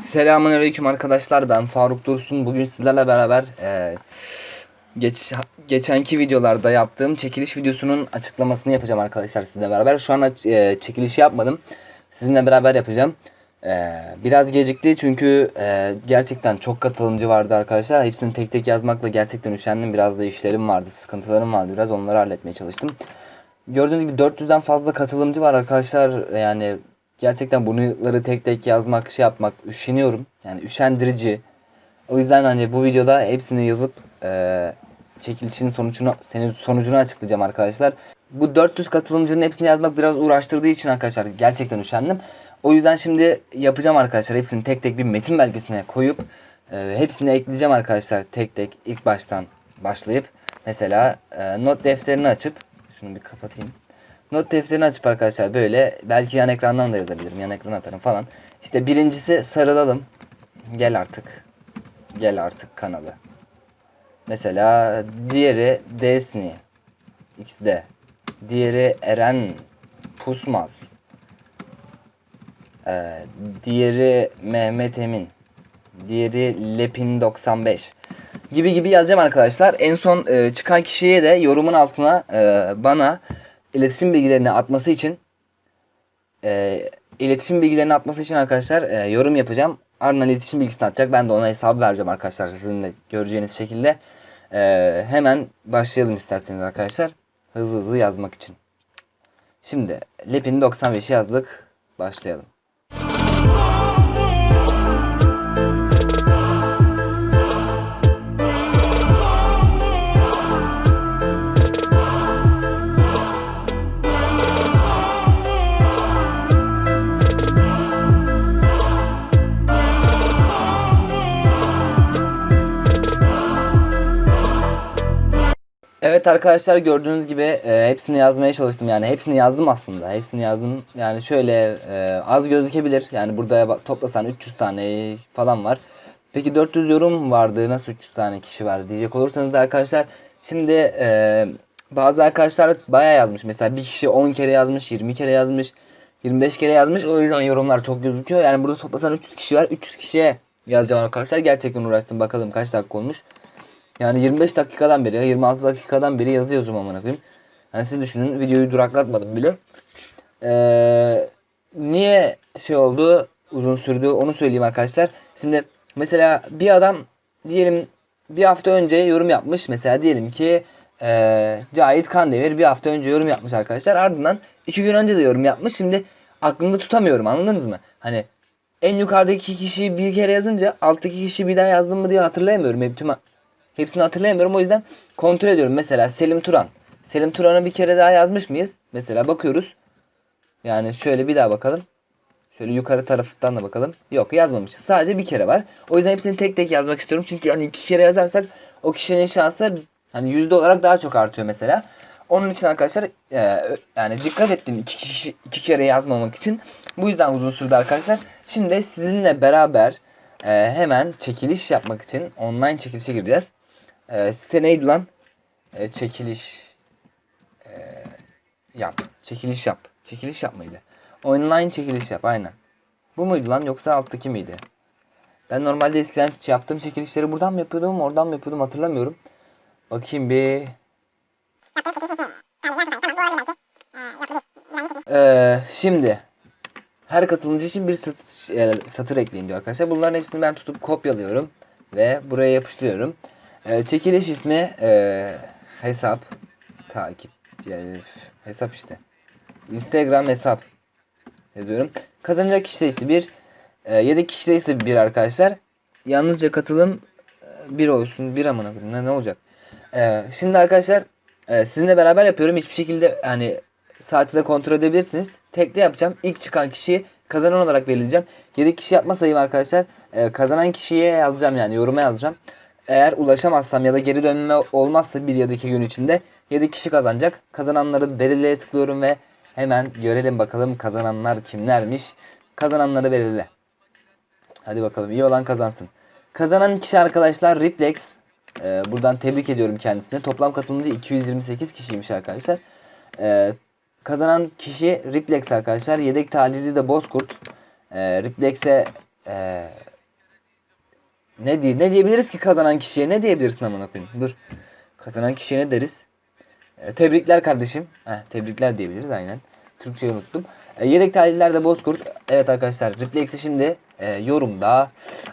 Selamünaleyküm arkadaşlar ben Faruk Dursun. Bugün sizlerle beraber e, geç geçenki videolarda yaptığım çekiliş videosunun açıklamasını yapacağım arkadaşlar sizinle beraber. Şu an e, çekilişi yapmadım. Sizinle beraber yapacağım. E, biraz gecikti çünkü e, gerçekten çok katılımcı vardı arkadaşlar. Hepsini tek tek yazmakla gerçekten üşendim. Biraz da işlerim vardı sıkıntılarım vardı. Biraz onları halletmeye çalıştım. Gördüğünüz gibi 400'den fazla katılımcı var arkadaşlar. Yani gerçekten bunları tek tek yazmak, şey yapmak üşeniyorum. Yani üşendirici. O yüzden hani bu videoda hepsini yazıp eee çekilişin sonucunu senin sonucunu açıklayacağım arkadaşlar. Bu 400 katılımcının hepsini yazmak biraz uğraştırdığı için arkadaşlar gerçekten üşendim. O yüzden şimdi yapacağım arkadaşlar. Hepsini tek tek bir metin belgesine koyup eee, hepsini ekleyeceğim arkadaşlar. Tek tek ilk baştan başlayıp mesela eee, not defterini açıp şunu bir kapatayım. Not defterini açıp arkadaşlar böyle belki yan ekrandan da yazabilirim. Yan ekran atarım falan. İşte birincisi sarılalım. Gel artık. Gel artık kanalı. Mesela diğeri Desni. XD. Diğeri Eren Pusmaz. Ee, diğeri Mehmet Emin. Diğeri Lepin 95 gibi gibi yazacağım arkadaşlar. En son e, çıkan kişiye de yorumun altına e, bana iletişim bilgilerini atması için e, iletişim bilgilerini atması için arkadaşlar e, yorum yapacağım. Ardından iletişim bilgisini atacak. Ben de ona hesap vereceğim arkadaşlar sizin de göreceğiniz şekilde. E, hemen başlayalım isterseniz arkadaşlar. Hızlı hızlı yazmak için. Şimdi Lepin 95'i yazdık. Başlayalım. Evet arkadaşlar gördüğünüz gibi e, hepsini yazmaya çalıştım. Yani hepsini yazdım aslında. Hepsini yazdım. Yani şöyle e, az gözükebilir. Yani burada toplasan 300 tane falan var. Peki 400 yorum vardı. Nasıl 300 tane kişi var diyecek olursanız da arkadaşlar şimdi e, bazı arkadaşlar bayağı yazmış. Mesela bir kişi 10 kere yazmış 20 kere yazmış 25 kere yazmış. O yüzden yorumlar çok gözüküyor. Yani burada toplasan 300 kişi var. 300 kişiye yazacağım arkadaşlar. Gerçekten uğraştım. Bakalım kaç dakika olmuş yani 25 dakikadan beri, 26 dakikadan beri yazıyoruz amına koyayım. Yani siz düşünün videoyu duraklatmadım bile. Ee, niye şey oldu, uzun sürdü onu söyleyeyim arkadaşlar. Şimdi mesela bir adam diyelim bir hafta önce yorum yapmış. Mesela diyelim ki ee, Cahit Kandemir bir hafta önce yorum yapmış arkadaşlar. Ardından iki gün önce de yorum yapmış. Şimdi aklımda tutamıyorum anladınız mı? Hani en yukarıdaki kişiyi bir kere yazınca alttaki kişiyi bir daha yazdım mı diye hatırlayamıyorum. Hep tüm Hepsini hatırlayamıyorum o yüzden kontrol ediyorum. Mesela Selim Turan. Selim Turan'ı bir kere daha yazmış mıyız? Mesela bakıyoruz. Yani şöyle bir daha bakalım. Şöyle yukarı taraftan da bakalım. Yok yazmamışız. Sadece bir kere var. O yüzden hepsini tek tek yazmak istiyorum. Çünkü hani iki kere yazarsak o kişinin şansı hani yüzde olarak daha çok artıyor mesela. Onun için arkadaşlar e, yani dikkat ettim iki kişi iki kere yazmamak için. Bu yüzden uzun sürdü arkadaşlar. Şimdi sizinle beraber e, hemen çekiliş yapmak için online çekilişe gireceğiz. E, site lan? E, çekiliş e, yap. Çekiliş yap. Çekiliş yap mıydı? Online çekiliş yap aynen. Bu muydu lan yoksa alttaki miydi? Ben normalde eskiden yaptığım çekilişleri buradan mı yapıyordum oradan mı yapıyordum hatırlamıyorum. Bakayım bir. Ee, şimdi her katılımcı için bir satır, e, satır ekleyin diyor arkadaşlar. Bunların hepsini ben tutup kopyalıyorum ve buraya yapıştırıyorum. Ee, çekiliş ismi e, hesap takip yani hesap işte. Instagram hesap yazıyorum. Kazanacak kişi sayısı 1. E, yedek kişi sayısı 1 arkadaşlar. Yalnızca katılım 1 olsun. 1 amına. Ne, ne olacak? E, şimdi arkadaşlar e, sizinle beraber yapıyorum. Hiçbir şekilde hani saati de kontrol edebilirsiniz. Tekli yapacağım. İlk çıkan kişiyi kazanan olarak belirleyeceğim. 7 kişi yapma sayım arkadaşlar. Ee, kazanan kişiye yazacağım yani yoruma yazacağım. Eğer ulaşamazsam ya da geri dönme olmazsa bir ya da iki gün içinde 7 kişi kazanacak. Kazananları belirleye tıklıyorum ve hemen görelim bakalım kazananlar kimlermiş. Kazananları belirle. Hadi bakalım iyi olan kazansın. Kazanan kişi arkadaşlar Riplex. Ee, buradan tebrik ediyorum kendisine. Toplam katılımcı 228 kişiymiş arkadaşlar. Ee, kazanan kişi Riplex arkadaşlar. Yedek talihli de Bozkurt. Ee, Riplex'e Ee, ne diye ne diyebiliriz ki kazanan kişiye? Ne diyebilirsin amına koyayım? Dur. Kazanan kişiye ne deriz? Ee, tebrikler kardeşim. Heh, tebrikler diyebiliriz aynen. Türkçeyi unuttum. Ee, yedek tahlillerde Bozkurt. Evet arkadaşlar Reflex'i şimdi e, yorumda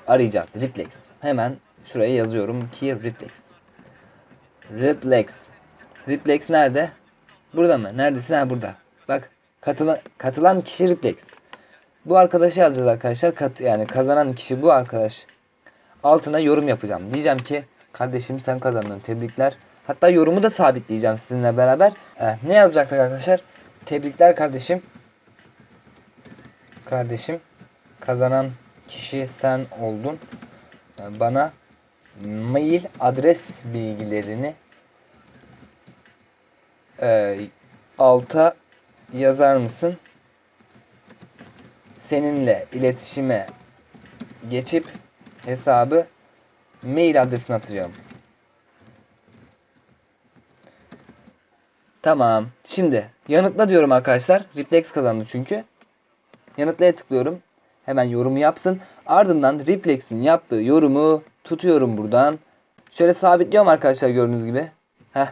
arayacağız. Reflex. Hemen şuraya yazıyorum ki Reflex. Reflex. Reflex nerede? Burada mı? Neredesin? Ha burada. Bak katılan katılan kişi Reflex. Bu arkadaşı yazacağız arkadaşlar. Kat, yani kazanan kişi bu arkadaş. Altına yorum yapacağım. Diyeceğim ki kardeşim sen kazandın. Tebrikler. Hatta yorumu da sabitleyeceğim sizinle beraber. Eh, ne yazacaktık arkadaşlar? Tebrikler kardeşim. Kardeşim kazanan kişi sen oldun. Eh, Bana mail adres bilgilerini e, alta yazar mısın? Seninle iletişime geçip hesabı mail adresine atacağım. Tamam. Şimdi yanıtla diyorum arkadaşlar. Reflex kazandı çünkü. Yanıtlaya tıklıyorum. Hemen yorumu yapsın. Ardından Reflex'in yaptığı yorumu tutuyorum buradan. Şöyle sabitliyorum arkadaşlar gördüğünüz gibi. Heh,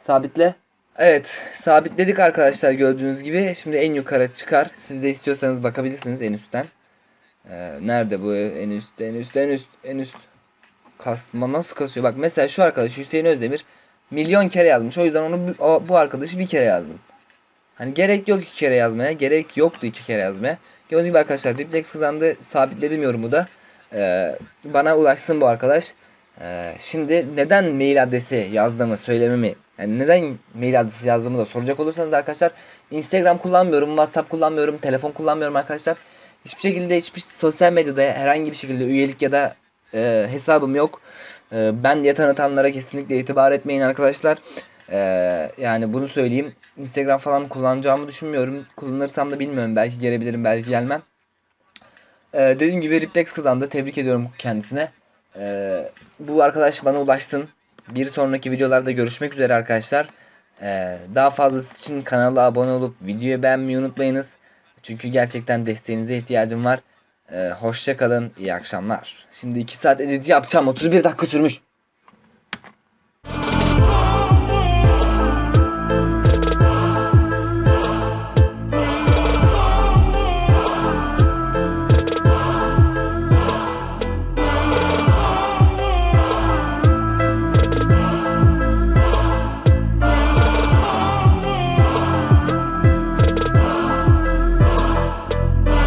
sabitle. Evet, sabitledik arkadaşlar gördüğünüz gibi. Şimdi en yukarı çıkar. Siz de istiyorsanız bakabilirsiniz en üstten. Ee, nerede bu en üst, en üst, en üst, en üst. Kasma nasıl kasıyor? Bak mesela şu arkadaş Hüseyin Özdemir milyon kere yazmış. O yüzden onu o, bu arkadaşı bir kere yazdım. Hani gerek yok iki kere yazmaya. Gerek yoktu iki kere yazmaya. Gördüğünüz gibi arkadaşlar Diplex kazandı. Sabitledim yorumu da. Ee, bana ulaşsın bu arkadaş. Ee, şimdi neden mail adresi yazdığımı söylememi yani neden mail adresi yazdığımı da soracak olursanız arkadaşlar Instagram kullanmıyorum, WhatsApp kullanmıyorum, telefon kullanmıyorum arkadaşlar. Hiçbir şekilde hiçbir sosyal medyada herhangi bir şekilde üyelik ya da e, hesabım yok. E, ben diye tanıtanlara kesinlikle itibar etmeyin arkadaşlar. E, yani bunu söyleyeyim. Instagram falan kullanacağımı düşünmüyorum. Kullanırsam da bilmiyorum. Belki gelebilirim, belki gelmem. E, dediğim gibi Reflex kazandı. Tebrik ediyorum kendisine. E, bu arkadaş bana ulaşsın. Bir sonraki videolarda görüşmek üzere arkadaşlar. E, daha fazlası için kanala abone olup videoyu beğenmeyi unutmayınız. Çünkü gerçekten desteğinize ihtiyacım var. Ee, hoşça kalın. iyi akşamlar. Şimdi 2 saat edit yapacağım. 31 dakika sürmüş.